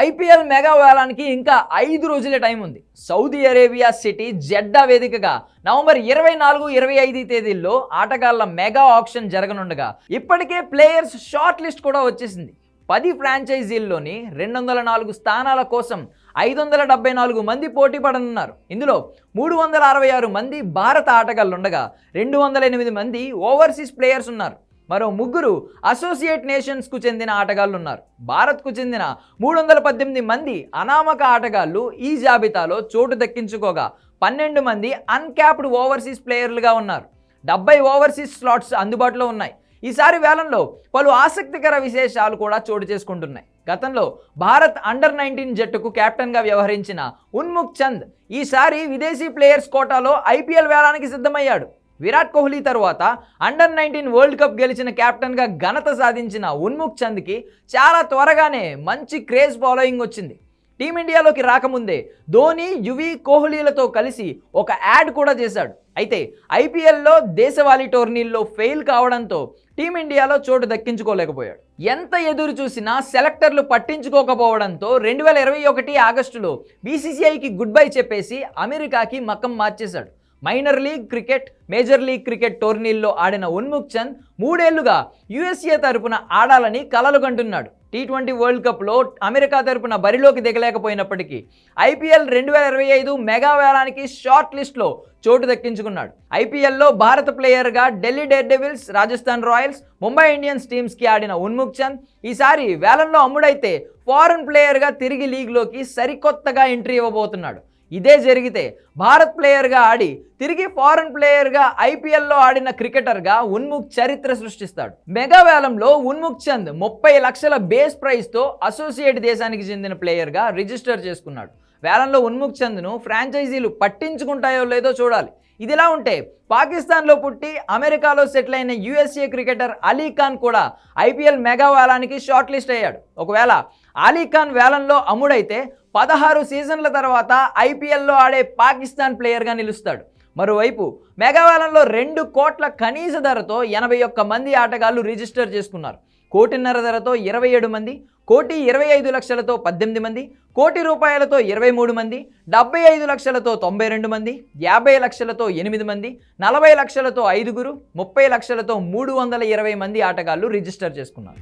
IPL mega వేలానికి ఇంకా ఐదు రోజులే టైం ఉంది. సౌదీ అరేబియా సిటీ జెడ్డా వేదికగా నవంబర్ ఇరవై నాలుగు ఇరవై ఐదు తేదీల్లో ఆటగాళ్ళ మెగా ఆప్షన్ జరగనుండగా ఇప్పటికే ప్లేయర్స్ షార్ట్ లిస్ట్ కూడా వచ్చేసింది. పది ఫ్రాంచైజీల్లోని రెండు వందల నాలుగు స్థానాల కోసం ఐదు వందల డెబ్బై నాలుగు మంది పోటీ పడనున్నారు. ఇందులో మూడు వందల అరవై ఆరు మంది భారత ఆటగాళ్ళు ఉండగా రెండు వందల ఎనిమిది మంది ఓవర్సీస్ ప్లేయర్స్ ఉన్నారు. మరో ముగ్గురు అసోసియేట్ నేషన్స్కు చెందిన ఆటగాళ్ళు ఉన్నారు భారత్కు చెందిన మూడు వందల పద్దెనిమిది మంది అనామక ఆటగాళ్ళు ఈ జాబితాలో చోటు దక్కించుకోగా పన్నెండు మంది అన్క్యాప్డ్ ఓవర్సీస్ ప్లేయర్లుగా ఉన్నారు. డెబ్బై ఓవర్సీస్ స్లాట్స్ అందుబాటులో ఉన్నాయి. ఈసారి వేలంలో పలు ఆసక్తికర విశేషాలు కూడా చోటు చేసుకుంటున్నాయి. గతంలో భారత్ అండర్ నైన్టీన్ జట్టుకు కెప్టెన్గా వ్యవహరించిన ఉన్ముఖ్ చంద్ ఈసారి విదేశీ ప్లేయర్స్ కోటాలో ఐపీఎల్ వేలానికి సిద్ధమయ్యాడు. విరాట్ కోహ్లీ తరువాత అండర్ నైన్టీన్ వరల్డ్ కప్ గెలిచిన కెప్టెన్గా ఘనత సాధించిన ఉన్ముఖ్ చంద్కి చాలా త్వరగానే మంచి క్రేజ్ ఫాలోయింగ్ వచ్చింది. టీమిండియాలోకి రాకముందే ధోని యువి కోహ్లీలతో కలిసి ఒక యాడ్ కూడా చేశాడు. అయితే ఐపీఎల్లో దేశవాళీ టోర్నీల్లో ఫెయిల్ కావడంతో టీమిండియాలో చోటు దక్కించుకోలేకపోయాడు. ఎంత ఎదురు చూసినా సెలెక్టర్లు పట్టించుకోకపోవడంతో రెండు వేల ఇరవై ఒకటి ఆగస్టులో బీసీసీఐకి గుడ్ బై చెప్పేసి అమెరికాకి మకం మార్చేశాడు. Minor league cricket major league cricket టోర్నీల్లో ఆడిన ఉన్ముఖ్ చంద్ మూడేళ్ళుగా యుఎస్ఏ తరపున ఆడాలని కలలు కంటున్నాడు టీ ట్వంటీ వరల్డ్ కప్లో అమెరికా తరపున బరిలోకి దిగలేకపోయినప్పటికీ ఐపీఎల్ రెండు వేల ఇరవై ఐదు మెగా వేలానికి షార్ట్ లిస్ట్లో చోటు దక్కించుకున్నాడు. ఐపీఎల్లో భారత ప్లేయర్గా Delhi Daredevils Rajasthan Royals Mumbai Indians టీమ్స్కి ఆడిన ఉన్ముఖ్ చంద్ ఈసారి వేలంలో అమ్ముడైతే ఫారెన్ ప్లేయర్గా తిరిగి లీగ్లోకి సరికొత్తగా ఎంట్రీ ఇవ్వబోతున్నాడు. ఇదే జరిగితే భారత్ ప్లేయర్గా ఆడి తిరిగి ఫారెన్ ప్లేయర్గా ఐపీఎల్లో ఆడిన క్రికెటర్గా ఉన్ముఖ్ చరిత్ర సృష్టిస్తాడు. మెగా వేలంలో ఉన్ముఖ్ చంద్ ముప్పై లక్షల బేస్ ప్రైస్తో అసోసియేట్ దేశానికి చెందిన ప్లేయర్గా రిజిస్టర్ చేసుకున్నాడు. వేలంలో ఉన్ముఖ్ చంద్ను ఫ్రాంచైజీలు పట్టించుకుంటాయో లేదో చూడాలి. ఇదిలా ఉంటే పాకిస్తాన్లో పుట్టి అమెరికాలో సెటిల్ అయిన యుఎస్ఏ క్రికెటర్ అలీ ఖాన్ కూడా ఐపీఎల్ మెగా వేలానికి షార్ట్ లిస్ట్ అయ్యాడు. ఒకవేళ అలీ ఖాన్ వేలంలో అమ్ముడైతే పదహారు సీజన్ల తర్వాత ఐపీఎల్లో ఆడే పాకిస్తాన్ ప్లేయర్గా నిలుస్తాడు. మరోవైపు మెగావాలంలో రెండు కోట్ల కనీస ధరతో ఎనభై ఒక్క మంది ఆటగాళ్ళు రిజిస్టర్ చేసుకున్నారు. కోటిన్నర ధరతో ఇరవై ఏడు మంది కోటి ఇరవై ఐదు లక్షలతో పద్దెనిమిది మంది కోటి రూపాయలతో ఇరవై మూడు మంది డెబ్బై ఐదు లక్షలతో తొంభై రెండు మంది యాభై లక్షలతో ఎనిమిది మంది నలభై లక్షలతో ఐదుగురు ముప్పై లక్షలతో మూడు వందల ఇరవై మంది ఆటగాళ్ళు రిజిస్టర్ చేసుకున్నారు.